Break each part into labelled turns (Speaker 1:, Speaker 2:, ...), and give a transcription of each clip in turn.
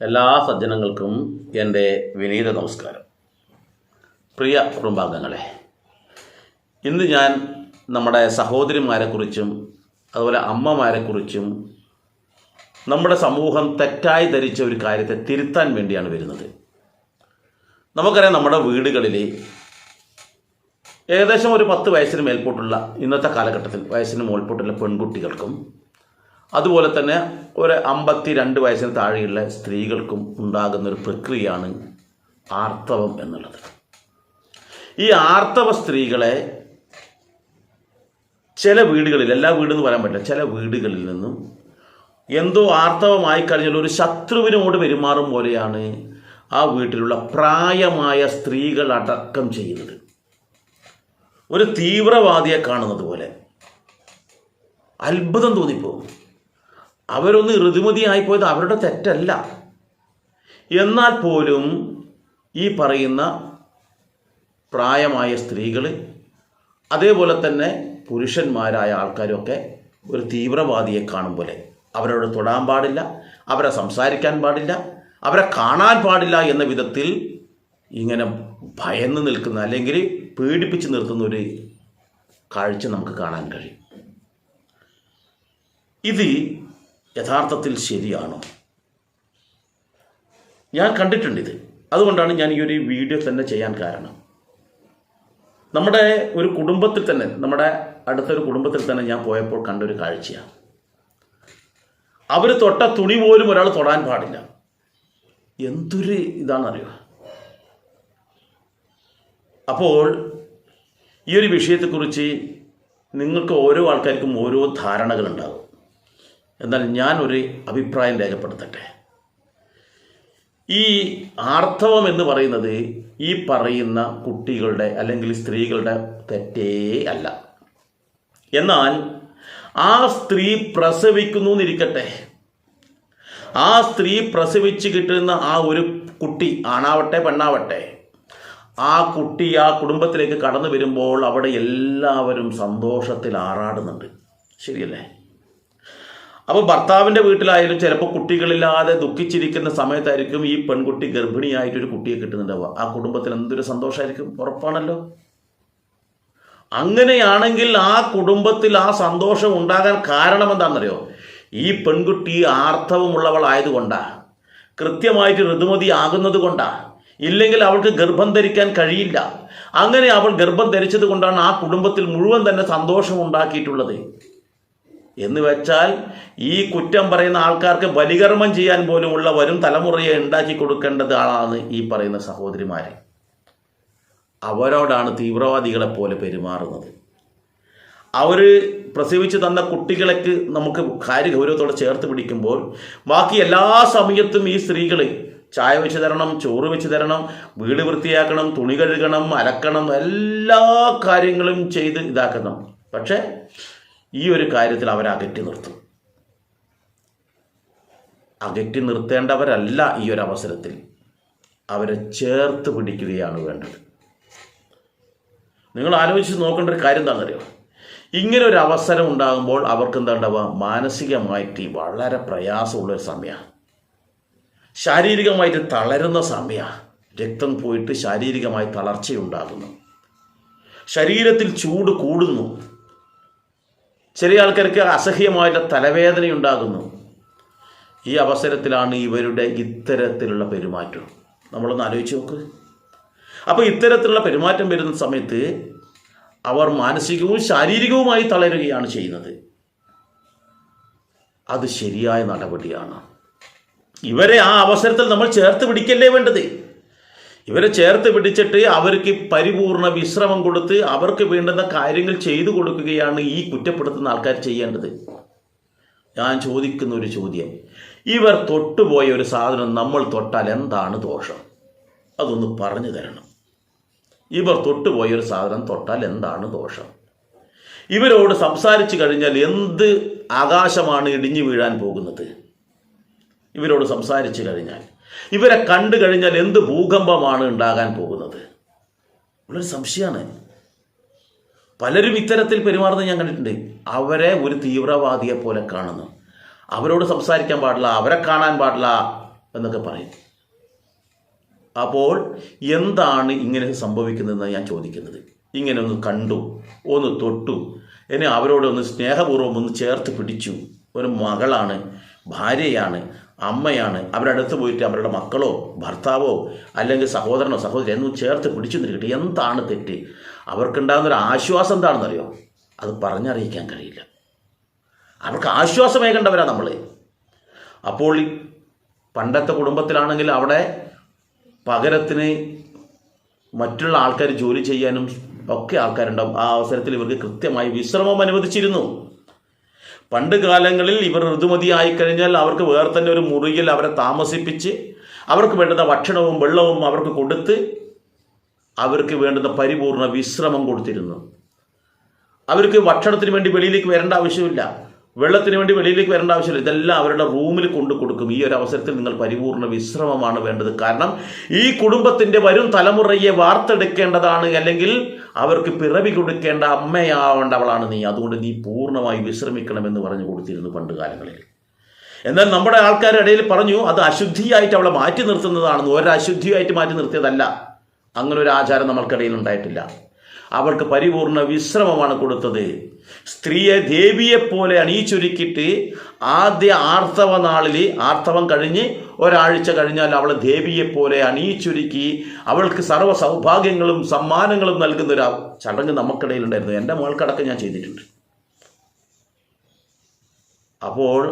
Speaker 1: എല്ലാ സജ്ജനങ്ങൾക്കും എന്റെ വിനീത നമസ്കാരം. പ്രിയ കുടുംബാംഗങ്ങളെ ഇന്ന് ഞാൻ നമ്മുടെ സഹോദരിമാരെക്കുറിച്ചും അതുപോലെ അമ്മമാരെക്കുറിച്ചും നമ്മുടെ സമൂഹം തെറ്റായി ധരിച്ച ഒരു കാര്യത്തെ തിരുത്താൻ വേണ്ടിയാണ് വരുന്നത്. നമുക്കറിയാം നമ്മുടെ വീടുകളിൽ ഏകദേശം ഒരു പത്ത് വയസ്സിന് മേൽപോട്ടുള്ള ഇന്നത്തെ കാലഘട്ടത്തിൽ വയസ്സിന് മേൽപോട്ടുള്ള പെൺകുട്ടികൾക്കും അതുപോലെ തന്നെ ഒരു അമ്പത്തി രണ്ട് വയസ്സിന് താഴെയുള്ള സ്ത്രീകൾക്കും ഉണ്ടാകുന്ന ഒരു പ്രക്രിയയാണ് ആർത്തവം എന്നുള്ളത്. ഈ ആർത്തവ സ്ത്രീകളെ ചില വീടുകളിൽ എല്ലാ വീടെന്ന് പറയാൻ പറ്റില്ല ചില വീടുകളിൽ നിന്നും എന്തോ ആർത്തവമായി കഴിഞ്ഞാൽ ഒരു ശത്രുവിനോട് പെരുമാറും പോലെയാണ് ആ വീട്ടിലുള്ള പ്രായമായ സ്ത്രീകൾ അടക്കം ചെയ്യുന്നത്. ഒരു തീവ്രവാദിയെ കാണുന്നത് പോലെ. അത്ഭുതം തോന്നിപ്പോകും. അവരൊന്ന് ഋതുമതിയായിപ്പോയത് അവരുടെ തെറ്റല്ല. എന്നാൽ പോലും ഈ പറയുന്ന പ്രായമായ സ്ത്രീകൾ അതേപോലെ തന്നെ പുരുഷന്മാരായ ആൾക്കാരൊക്കെ ഒരു തീവ്രവാദിയെ കാണും പോലെ. അവരോട് തൊടാൻ പാടില്ല അവരെ സംസാരിക്കാൻ പാടില്ല അവരെ കാണാൻ പാടില്ല എന്ന വിധത്തിൽ ഇങ്ങനെ ഭയന്ന് നിൽക്കുന്ന അല്ലെങ്കിൽ പേടിപ്പിച്ച് നിർത്തുന്ന ഒരു കാഴ്ച നമുക്ക് കാണാൻ കഴിയും. ഇത് യഥാർത്ഥത്തിൽ ശരിയാണോ? ഞാൻ കണ്ടിട്ടുണ്ട് ഇത് അതുകൊണ്ടാണ് ഞാൻ ഈ ഒരു വീഡിയോ തന്നെ ചെയ്യാൻ കാരണം. നമ്മുടെ ഒരു കുടുംബത്തിൽ തന്നെ നമ്മുടെ അടുത്തൊരു കുടുംബത്തിൽ തന്നെ ഞാൻ പോയപ്പോൾ കണ്ടൊരു കാഴ്ചയാണ്. അവർ തൊട്ട തുണി പോലും ഒരാൾ തൊടാൻ പാടില്ല. എന്തൊരു ഇതാണെന്നറിയുക അപ്പോൾ ഈ ഒരു വിഷയത്തെക്കുറിച്ച് നിങ്ങൾക്ക് ഓരോ ആൾക്കാർക്കും ഓരോ ധാരണകളുണ്ടാകും. എന്നാൽ ഞാൻ ഒരു അഭിപ്രായം രേഖപ്പെടുത്തട്ടെ. ഈ ആർത്തവം എന്ന് പറയുന്നത് ഈ പറയുന്ന കുട്ടികളുടെ അല്ലെങ്കിൽ സ്ത്രീകളുടെ തെറ്റേ അല്ല. എന്നാൽ ആ സ്ത്രീ പ്രസവിക്കുന്നു എന്നിരിക്കട്ടെ ആ സ്ത്രീ പ്രസവിച്ച് കിട്ടുന്ന ആ ഒരു കുട്ടി ആണാവട്ടെ പെണ്ണാവട്ടെ ആ കുട്ടി ആ കുടുംബത്തിലേക്ക് കടന്നു വരുമ്പോൾ അവിടെ എല്ലാവരും സന്തോഷത്തിൽ ആറാടുന്നുണ്ട്. ശരിയല്ലേ? അപ്പോൾ ഭർത്താവിന്റെ വീട്ടിലായാലും ചിലപ്പോൾ കുട്ടികളില്ലാതെ ദുഃഖിച്ചിരിക്കുന്ന സമയത്തായിരിക്കും ഈ പെൺകുട്ടി ഗർഭിണിയായിട്ട് ഒരു കുട്ടിയെ കിട്ടുന്നുണ്ടാവുക. ആ കുടുംബത്തിൽ എന്തൊരു സന്തോഷമായിരിക്കും ഉറപ്പാണല്ലോ. അങ്ങനെയാണെങ്കിൽ ആ കുടുംബത്തിൽ ആ സന്തോഷം ഉണ്ടാകാൻ കാരണം എന്താണെന്നറിയോ? ഈ പെൺകുട്ടി ആർത്തവമുള്ളവളായതുകൊണ്ടാ കൃത്യമായിട്ട് ഋതുമതി ആകുന്നത് കൊണ്ടാ ഇല്ലെങ്കിൽ അവൾക്ക് ഗർഭം ധരിക്കാൻ കഴിയില്ല. അങ്ങനെ അവൾ ഗർഭം ധരിച്ചത് കൊണ്ടാണ് ആ കുടുംബത്തിൽ മുഴുവൻ തന്നെ സന്തോഷം ഉണ്ടാക്കിയിട്ടുള്ളത്. എന്ന് വെച്ചാൽ ഈ കുറ്റം പറയുന്ന ആൾക്കാർക്ക് ബലികർമ്മം ചെയ്യാൻ പോലുമുള്ള വരും തലമുറയെ ഉണ്ടാക്കി കൊടുക്കേണ്ടത് ആളാണ് ഈ പറയുന്ന സഹോദരിമാരെ. അവരോടാണ് തീവ്രവാദികളെ പോലെ പെരുമാറുന്നത്. അവർ പ്രസവിച്ച് തന്ന കുട്ടികളേക്ക് നമുക്ക് കാര്യ ഗൗരവത്തോടെ ചേർത്ത് പിടിക്കുമ്പോൾ ബാക്കി എല്ലാ സമയത്തും ഈ സ്ത്രീകൾ ചായ വെച്ച് തരണം ചോറ് വെച്ച് തരണം വീട് വൃത്തിയാക്കണം തുണി കഴുകണം അലക്കണം എല്ലാ കാര്യങ്ങളും ചെയ്ത് ഇതാക്കണം. പക്ഷേ ഈ ഒരു കാര്യത്തിൽ അവരെ അകറ്റി നിർത്തും. അകറ്റി നിർത്തേണ്ടവരല്ല ഈ ഒരു അവസരത്തിൽ. അവരെ ചേർത്ത് പിടിക്കുകയാണ് വേണ്ടത്. നിങ്ങൾ ആലോചിച്ച് നോക്കേണ്ട ഒരു കാര്യം എന്താണെന്നറിയോ? ഇങ്ങനെ ഒരു അവസരം ഉണ്ടാകുമ്പോൾ അവർക്ക് എന്താ ഉണ്ടാവുക? മാനസികമായിട്ട് വളരെ പ്രയാസമുള്ള ഒരു സമയമാണ്. ശാരീരികമായിട്ട് തളരുന്ന സമയമാണ്. രക്തം പോയിട്ട് ശാരീരികമായി തളർച്ചയുണ്ടാകുന്നു. ശരീരത്തിൽ ചൂട് കൂടുന്നു. ചില ആൾക്കാർക്ക് അസഹ്യമായിട്ട് തലവേദനയുണ്ടാകുന്നു ഈ അവസരത്തിലാണ് ഇവരുടെ ഇത്തരത്തിലുള്ള പെരുമാറ്റം. നമ്മളൊന്ന് ആലോചിച്ച് നോക്ക്. അപ്പോൾ ഇത്തരത്തിലുള്ള പെരുമാറ്റം വരുന്ന സമയത്ത് അവർ മാനസികവും ശാരീരികവുമായി തളരുകയാണ് ചെയ്യുന്നത്. അത് ശരിയായ നടപടിയാണ്. ഇവരെ ആ അവസരത്തിൽ നമ്മൾ ചേർത്ത് പിടിക്കല്ലേ വേണ്ടത്? ഇവരെ ചേർത്ത് പിടിച്ചിട്ട് അവർക്ക് പരിപൂർണ വിശ്രമം കൊടുത്ത് അവർക്ക് വേണ്ടുന്ന കാര്യങ്ങൾ ചെയ്തു കൊടുക്കുകയാണ് ഈ കുറ്റപ്പെടുത്തുന്ന ആൾക്കാർ ചെയ്യേണ്ടത്. ഞാൻ ചോദിക്കുന്ന ഒരു ചോദ്യം. ഇവർ തൊട്ടുപോയ ഒരു സാധനം നമ്മൾ തൊട്ടാൽ എന്താണ് ദോഷം? അതൊന്ന് പറഞ്ഞു തരണം. ഇവർ തൊട്ടുപോയ ഒരു സാധനം തൊട്ടാൽ എന്താണ് ദോഷം? ഇവരോട് സംസാരിച്ചു കഴിഞ്ഞാൽ എന്ത് ആകാശമാണ് ഇടിഞ്ഞു വീഴാൻ പോകുന്നത്? ഇവരോട് സംസാരിച്ചു കഴിഞ്ഞാൽ ഇവരെ കണ്ടു കഴിഞ്ഞാൽ എന്ത് ഭൂകമ്പമാണ് ഉണ്ടാകാൻ പോകുന്നത്? ഉള്ളൊരു സംശയമാണ് പലരും ഇത്തരത്തിൽ പെരുമാറുന്നത് ഞാൻ കണ്ടിട്ടുണ്ട്. അവരെ ഒരു തീവ്രവാദിയെ പോലെ കാണുന്നു. അവരോട് സംസാരിക്കാൻ പാടില്ല അവരെ കാണാൻ പാടില്ല എന്നൊക്കെ പറയും. അപ്പോൾ എന്താണ് ഇങ്ങനെ സംഭവിക്കുന്നതെന്ന് ഞാൻ ചോദിക്കുന്നത്. ഇങ്ങനെ ഒന്ന് കണ്ടു ഒന്ന് തൊട്ടു. എന്നെ അവരോട് ഒന്ന് സ്നേഹപൂർവം ഒന്ന് ചേർത്ത് പിടിച്ചു. ഒരു മകളാണ് ഭാര്യയാണ്. അമ്മയാണ്. അവരുടെ അടുത്ത് പോയിട്ട് അവരുടെ മക്കളോ ഭർത്താവോ അല്ലെങ്കിൽ സഹോദരനോ സഹോദരി എന്നും ചേർത്ത് പിടിച്ചു നിൽക്കട്ടെ. എന്താണ് തെറ്റ്? അവർക്കുണ്ടാകുന്നൊരു ആശ്വാസം എന്താണെന്നറിയോ? അത് പറഞ്ഞറിയിക്കാൻ കഴിയില്ല. അവർക്ക് ആശ്വാസമേകേണ്ടവരാ നമ്മൾ അപ്പോൾ പണ്ടത്തെ കുടുംബത്തിലാണെങ്കിൽ അവിടെ പകരത്തിന് മറ്റുള്ള ആൾക്കാർ ജോലി ചെയ്യാനും ഒക്കെ ആൾക്കാരുണ്ടാവും. ആ അവസരത്തിൽ ഇവർക്ക് കൃത്യമായി വിശ്രമം അനുവദിച്ചിരുന്നു. പണ്ട് കാലങ്ങളിൽ ഇവർ ഋതുമതി ആയിക്കഴിഞ്ഞാൽ അവർക്ക് വേറെ തന്നെ ഒരു മുറിയിൽ അവരെ താമസിപ്പിച്ച് അവർക്ക് വേണ്ടുന്ന ഭക്ഷണവും വെള്ളവും അവർക്ക് കൊടുത്ത് അവർക്ക് വേണ്ടുന്ന പരിപൂർണ വിശ്രമം കൊടുത്തിരുന്നു. അവർക്ക് ഭക്ഷണത്തിന് വേണ്ടി വെളിയിലേക്ക് വരേണ്ട ആവശ്യമില്ല. വെള്ളത്തിന് വേണ്ടി വെളിയിലേക്ക് വരേണ്ട ആവശ്യമില്ല. ഇതെല്ലാം അവരുടെ റൂമിൽ കൊണ്ടു കൊടുക്കും. ഈ ഒരു അവസരത്തിൽ നിങ്ങൾ പരിപൂർണ വിശ്രമമാണ് വേണ്ടത്. കാരണം ഈ കുടുംബത്തിന്റെ വരും തലമുറയെ വാർത്തെടുക്കേണ്ടതാണ് അല്ലെങ്കിൽ അവർക്ക് പിറവി കൊടുക്കേണ്ട അമ്മയാവേണ്ടവളാണ് നീ. അതുകൊണ്ട് നീ പൂർണമായി വിശ്രമിക്കണമെന്ന് പറഞ്ഞു കൊടുത്തിരുന്നു പണ്ട് കാലങ്ങളിൽ. എന്നാൽ നമ്മുടെ ആൾക്കാരുടെ ഇടയിൽ പറഞ്ഞു അത് അശുദ്ധിയായിട്ട് അവളെ മാറ്റി നിർത്തുന്നതാണെന്ന്. ഒരശുദ്ധിയായിട്ട് മാറ്റി നിർത്തിയതല്ല. അങ്ങനെ ഒരു ആചാരം നമ്മൾക്കിടയിൽ ഉണ്ടായിട്ടില്ല. അവൾക്ക് പരിപൂർണ വിശ്രമമാണ് കൊടുത്തത്. സ്ത്രീയെ ദേവിയെ പോലെ അണിയിച്ചൊരുക്കിയിട്ട് ആദ്യ ആർത്തവ നാളിൽ ആർത്തവം കഴിഞ്ഞ് ഒരാഴ്ച കഴിഞ്ഞാൽ അവൾ ദേവിയെ പോലെ അണിയിച്ചൊരുക്കി അവൾക്ക് സർവ സൗഭാഗ്യങ്ങളും സമ്മാനങ്ങളും നൽകുന്ന ഒരു ചടങ്ങ് നമുക്കിടയിലുണ്ടായിരുന്നു. എന്റെ മോൾക്കടക്കം ഞാൻ ചെയ്തിട്ടുണ്ട്. അപ്പോൾ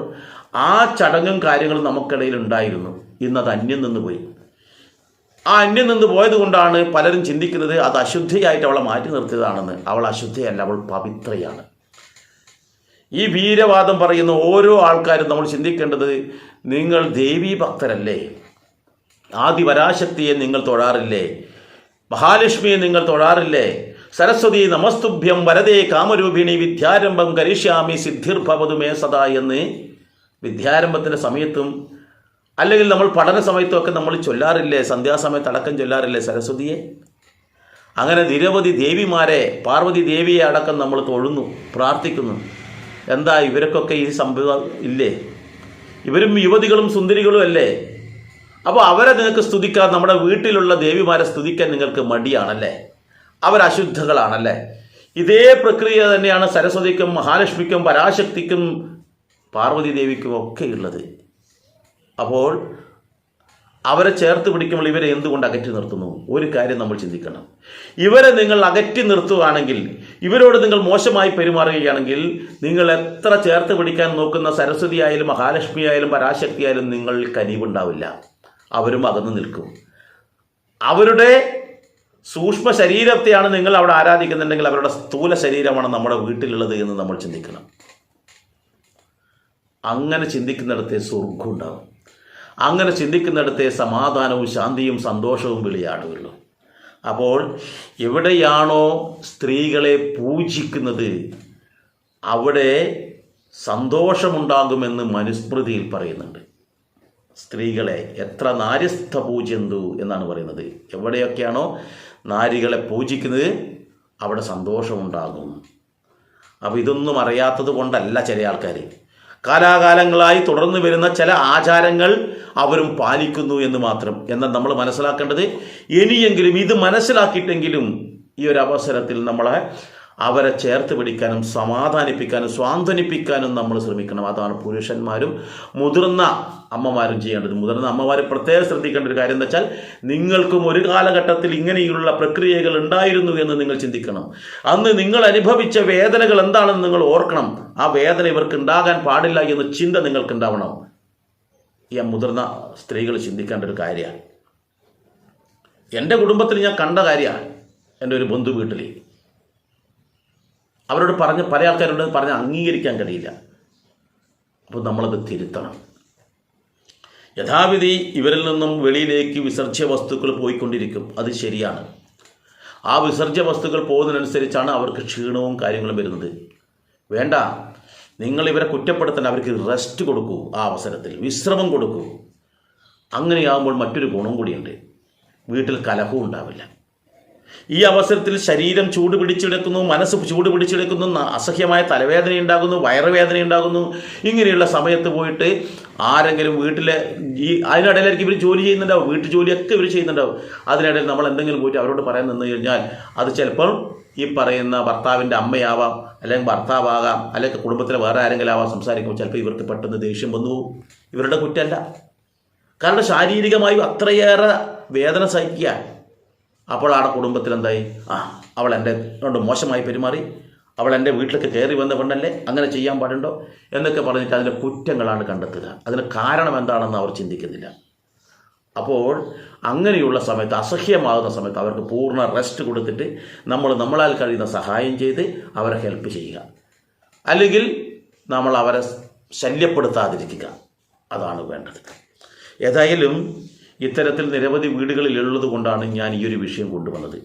Speaker 1: ആ ചടങ്ങും കാര്യങ്ങളും നമുക്കിടയിൽ ഉണ്ടായിരുന്നു ഇന്നത് അന്യം നിന്ന് പോയി ആ അന്യം നിന്ന് പോയത് കൊണ്ടാണ് പലരും ചിന്തിക്കുന്നത് അത് അശുദ്ധിയായിട്ട് അവളെ മാറ്റി നിർത്തിയതാണെന്ന്. അവൾ അശുദ്ധിയല്ല അവൾ പവിത്രയാണ്. ഈ വീരവാദം പറയുന്ന ഓരോ ആൾക്കാരും നമ്മൾ ചിന്തിക്കേണ്ടത് നിങ്ങൾ ദേവീ ഭക്തരല്ലേ ആദിപരാശക്തിയെ നിങ്ങൾ തൊഴാറില്ലേ? മഹാലക്ഷ്മിയെ നിങ്ങൾ തൊഴാറില്ലേ? സരസ്വതി നമസ്തുഭ്യം വരദേ കാമരൂപിണി വിദ്യാരംഭം കരിഷ്യാമി സിദ്ധിർഭവതുമേ സദാ എന്ന് വിദ്യാരംഭത്തിന്റെ സമയത്തും അല്ലെങ്കിൽ നമ്മൾ പഠന സമയത്തൊക്കെ നമ്മൾ ചൊല്ലാറില്ലേ സന്ധ്യാസമയത്ത് അടക്കം ചൊല്ലാറില്ലേ സരസ്വതിയെ? അങ്ങനെ നിരവധി ദേവിമാരെ പാർവതി ദേവിയെ അടക്കം നമ്മൾ തൊഴുന്നു പ്രാർത്ഥിക്കുന്നു. എന്താ ഇവർക്കൊക്കെ ഈ സംഭവം ഇല്ലേ? ഇവരും യുവതികളും സുന്ദരികളും അല്ലേ? അപ്പോൾ അവരെ നിങ്ങൾക്ക് സ്തുതിക്കാൻ നമ്മുടെ വീട്ടിലുള്ള ദേവിമാരെ സ്തുതിക്കാൻ നിങ്ങൾക്ക് മടിയാണല്ലേ? അവരശുദ്ധകളാണല്ലേ ഇതേ പ്രക്രിയ തന്നെയാണ് സരസ്വതിക്കും മഹാലക്ഷ്മിക്കും പരാശക്തിക്കും പാർവതി ദേവിക്കും ഒക്കെ ഉള്ളത്. അപ്പോൾ അവരെ ചേർത്ത് പിടിക്കുമ്പോൾ ഇവരെ എന്തുകൊണ്ട് അകറ്റി നിർത്തുന്നു? ഒരു കാര്യം നമ്മൾ ചിന്തിക്കണം. ഇവരെ നിങ്ങൾ അകറ്റി നിർത്തുകയാണെങ്കിൽ ഇവരോട് നിങ്ങൾ മോശമായി പെരുമാറുകയാണെങ്കിൽ നിങ്ങൾ എത്ര ചേർത്ത് പിടിക്കാൻ നോക്കുന്ന സരസ്വതി ആയാലും മഹാലക്ഷ്മി ആയാലും പരാശക്തി ആയാലും നിങ്ങൾ കനിവുണ്ടാവില്ല. അവരും അകന്നു നിൽക്കും. അവരുടെ സൂക്ഷ്മ ശരീരത്തെയാണ് നിങ്ങൾ അവിടെ ആരാധിക്കുന്നുണ്ടെങ്കിൽ അവരുടെ സ്ഥൂല ശരീരമാണ് നമ്മുടെ വീട്ടിലുള്ളത് എന്ന് നമ്മൾ ചിന്തിക്കണം. അങ്ങനെ ചിന്തിക്കുന്നിടത്തെ സ്വർഗം ഉണ്ടാവും. അങ്ങനെ ചിന്തിക്കുന്നിടത്തെ സമാധാനവും ശാന്തിയും സന്തോഷവും വിളിയാടുകയുള്ളൂ. അപ്പോൾ എവിടെയാണോ സ്ത്രീകളെ പൂജിക്കുന്നത് അവിടെ സന്തോഷമുണ്ടാകുമെന്ന് മനുസ്മൃതിയിൽ പറയുന്നുണ്ട്. സ്ത്രീകളെ എത്ര നാര്യസ്ഥ പൂജന്തു എന്നാണ് പറയുന്നത്. എവിടെയൊക്കെയാണോ നാരികളെ പൂജിക്കുന്നത് അവിടെ സന്തോഷമുണ്ടാകും. അപ്പോൾ ഇതൊന്നും അറിയാത്തത് കൊണ്ടല്ല ചില ആൾക്കാർ കാലാകാലങ്ങളായി തുടർന്നു വരുന്ന ചില ആചാരങ്ങൾ അവരും പാലിക്കുന്നു എന്ന് മാത്രം. എന്നാൽ നമ്മൾ മനസ്സിലാക്കേണ്ടത് ഇനിയെങ്കിലും ഇത് മനസ്സിലാക്കിയിട്ടെങ്കിലും ഈ ഒരു അവസരത്തിൽ നമ്മളെ അവരെ ചേർത്ത് പിടിക്കാനും സമാധാനിപ്പിക്കാനും സ്വാന്തനിപ്പിക്കാനും നമ്മൾ ശ്രമിക്കണം. അതാണ് പുരുഷന്മാരും മുതിർന്ന അമ്മമാരും ചെയ്യേണ്ടത്. മുതിർന്ന അമ്മമാർ പ്രത്യേകം ശ്രദ്ധിക്കേണ്ട ഒരു കാര്യം എന്ന് വെച്ചാൽ നിങ്ങൾക്കും ഒരു കാലഘട്ടത്തിൽ ഇങ്ങനെയുള്ള പ്രക്രിയകൾ ഉണ്ടായിരുന്നു എന്ന് നിങ്ങൾ ചിന്തിക്കണം. അന്ന് നിങ്ങൾ അനുഭവിച്ച വേദനകൾ എന്താണെന്ന് നിങ്ങൾ ഓർക്കണം. ആ വേദന ഇവർക്ക് ഉണ്ടാകാൻ പാടില്ല എന്ന ചിന്ത നിങ്ങൾക്ക് ഉണ്ടാവണം ഈ മുതിർന്ന സ്ത്രീകൾ ചിന്തിക്കേണ്ട ഒരു കാര്യമാണ്. എന്റെ കുടുംബത്തിൽ ഞാൻ കണ്ട കാര്യമാണ്. എന്റെ ഒരു ബന്ധു വീട്ടിൽ അവരോട് പറഞ്ഞ് പല ആൾക്കാരോട് പറഞ്ഞ് അംഗീകരിക്കാൻ കഴിയില്ല. അപ്പോൾ നമ്മളത് തിരുത്തണം. യഥാവിധി ഇവരിൽ നിന്നും വെളിയിലേക്ക് വിസർജ്യ വസ്തുക്കൾ പോയിക്കൊണ്ടിരിക്കും. അത് ശരിയാണ്. ആ വിസർജ്യ വസ്തുക്കൾ പോകുന്നതിനനുസരിച്ചാണ് അവർക്ക് ക്ഷീണവും കാര്യങ്ങളും വരുന്നത്. വേണ്ട. നിങ്ങൾ ഇവരെ കുറ്റപ്പെടുത്തണ്ട അവർക്ക് റെസ്റ്റ് കൊടുക്കൂ ആ അവസരത്തിൽ. വിശ്രമം കൊടുക്കൂ. അങ്ങനെയാകുമ്പോൾ മറ്റൊരു ഗുണം കൂടിയുണ്ട്. വീട്ടിൽ കലഹവും ഉണ്ടാവില്ല. ഈ അവസരത്തിൽ ശരീരം ചൂട് പിടിച്ചെടുക്കുന്നു മനസ്സ് ചൂട് പിടിച്ചെടുക്കുന്നു അസഹ്യമായ തലവേദന ഉണ്ടാകുന്നു വയറുവേദന ഉണ്ടാകുന്നു. ഇങ്ങനെയുള്ള സമയത്ത് പോയിട്ട് ആരെങ്കിലും വീട്ടിലെ ഈ അതിനിടയിലായിരിക്കും ഇവർ ജോലി ചെയ്യുന്നുണ്ടാവും വീട്ടു ജോലിയൊക്കെ ഇവർ ചെയ്യുന്നുണ്ടാവും. അതിനിടയിൽ നമ്മൾ എന്തെങ്കിലും പോയിട്ട് അവരോട് പറയാൻ നിന്ന് കഴിഞ്ഞാൽ അത് ചിലപ്പോൾ ഈ പറയുന്ന ഭർത്താവിന്റെ അമ്മയാവാം അല്ലെങ്കിൽ ഭർത്താവാകാം അല്ലെങ്കിൽ കുടുംബത്തിലെ വേറെ ആരെങ്കിലും ആവാം സംസാരിക്കുമ്പോൾ ചിലപ്പോൾ ഇവർക്ക് പെട്ടെന്ന് ദേഷ്യം വന്നു. ഇവരുടെ കുറ്റമല്ല. കാരണം ശാരീരികമായും അത്രയേറെ വേദന സഹിക്കുക. അപ്പോൾ ആടെ കുടുംബത്തിൽ എന്തായി ആ അവൾ എന്റെ കൊണ്ട് മോശമായി പെരുമാറി. അവൾ എന്റെ വീട്ടിലേക്ക് കയറി വന്ന പെണ്ണല്ലേ? അങ്ങനെ ചെയ്യാൻ പാടുണ്ടോ? എന്നൊക്കെ പറഞ്ഞിട്ട് അതിന്റെ കുറ്റങ്ങളാണ് കണ്ടെത്തുക. അതിന് കാരണം എന്താണെന്ന് അവർ ചിന്തിക്കുന്നില്ല. അപ്പോൾ അങ്ങനെയുള്ള സമയത്ത് അസഹ്യമാകുന്ന സമയത്ത് അവർക്ക് പൂർണ റെസ്റ്റ് കൊടുത്തിട്ട് നമ്മൾ നമ്മളാൽ കഴിയുന്ന സഹായം ചെയ്ത് അവരെ ഹെൽപ്പ് ചെയ്യുക. അല്ലെങ്കിൽ നമ്മൾ അവരെ ശല്യപ്പെടുത്താതിരിക്കുക. അതാണ് വേണ്ടത്. ഏതായാലും ഇത്തരത്തിൽ നിരവധി വീടുകളിൽ ഉള്ളത് കൊണ്ടാണ് ഞാൻ ഈ ഒരു വിഷയം കൊണ്ടുവന്നത്.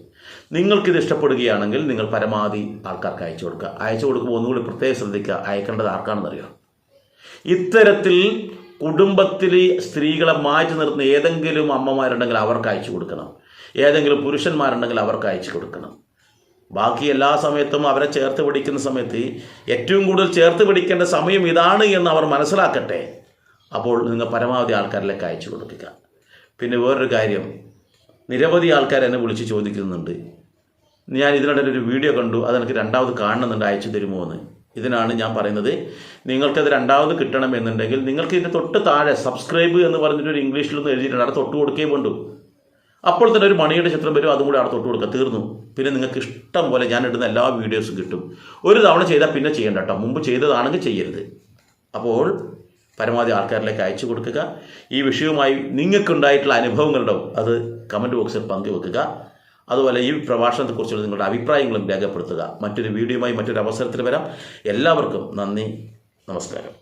Speaker 1: നിങ്ങൾക്കിത് ഇഷ്ടപ്പെടുകയാണെങ്കിൽ നിങ്ങൾ പരമാവധി ആൾക്കാർക്ക് അയച്ചു കൊടുക്കുക. അയച്ചു കൊടുക്കുമ്പോൾ ഒന്നുകൂടി പ്രത്യേകം ശ്രദ്ധിക്കുക. അയക്കേണ്ടത് ആർക്കാണെന്നറിയാം? ഇത്തരത്തിൽ കുടുംബത്തിലെ സ്ത്രീകളെ മാറ്റി നിർത്തുന്ന ഏതെങ്കിലും അമ്മമാരുണ്ടെങ്കിൽ അവർക്ക് അയച്ചു കൊടുക്കണം. ഏതെങ്കിലും പുരുഷന്മാരുണ്ടെങ്കിൽ അവർക്ക് അയച്ചു കൊടുക്കണം. ബാക്കി എല്ലാ സമയത്തും അവരെ ചേർത്ത് പിടിക്കുന്ന സമയത്ത് ഏറ്റവും കൂടുതൽ ചേർത്ത് പിടിക്കേണ്ട സമയം ഇതാണ് എന്ന് അവർ മനസ്സിലാക്കട്ടെ. അപ്പോൾ നിങ്ങൾ പരമാവധി ആൾക്കാരിലേക്ക് അയച്ചു കൊടുക്കുക. പിന്നെ വേറൊരു കാര്യം. നിരവധി ആൾക്കാർ എന്നെ വിളിച്ച് ചോദിക്കുന്നുണ്ട്. ഞാൻ ഇതിനിടയിൽ ഒരു വീഡിയോ കണ്ടു. അതെനിക്ക് രണ്ടാമത് കാണണമെന്നുണ്ട്. അയച്ചു തരുമോ എന്ന്. ഇതിനാണ് ഞാൻ പറയുന്നത്. നിങ്ങൾക്കത് രണ്ടാമത് കിട്ടണം എന്നുണ്ടെങ്കിൽ നിങ്ങൾക്ക് ഇതിന്റെ തൊട്ട് താഴെ സബ്സ്ക്രൈബ് എന്ന് പറഞ്ഞിട്ട് ഒരു ഇംഗ്ലീഷിലൊന്നും എഴുതിയിട്ടുണ്ട്. അവിടെ തൊട്ട് കൊടുക്കേ വേണ്ടു. അപ്പോൾ തന്നെ ഒരു മണിയുടെ ചിത്രം വരും. അതും കൂടി അവിടെ തൊട്ട് കൊടുക്കുക. തീർന്നു. പിന്നെ നിങ്ങൾക്ക് ഇഷ്ടം പോലെ ഞാൻ ഇടുന്ന എല്ലാ വീഡിയോസും കിട്ടും. ഒരു തവണ ചെയ്താൽ പിന്നെ ചെയ്യണ്ട കേട്ടോ. മുമ്പ് ചെയ്തതാണെങ്കിൽ ചെയ്യരുത്. അപ്പോൾ പരമാവധി ആൾക്കാരിലേക്ക് അയച്ചു കൊടുക്കുക. ഈ വിഷയവുമായി നിങ്ങൾക്കുണ്ടായിട്ടുള്ള അനുഭവങ്ങളുണ്ടാവും അത് കമന്റ് ബോക്സിൽ പങ്കുവെക്കുക. അതുപോലെ ഈ പ്രഭാഷണത്തെക്കുറിച്ചുള്ള നിങ്ങളുടെ അഭിപ്രായങ്ങളും രേഖപ്പെടുത്തുക. മറ്റൊരു വീഡിയോയുമായി മറ്റൊരു അവസരത്തിൽ വരാം. എല്ലാവർക്കും നന്ദി. നമസ്കാരം.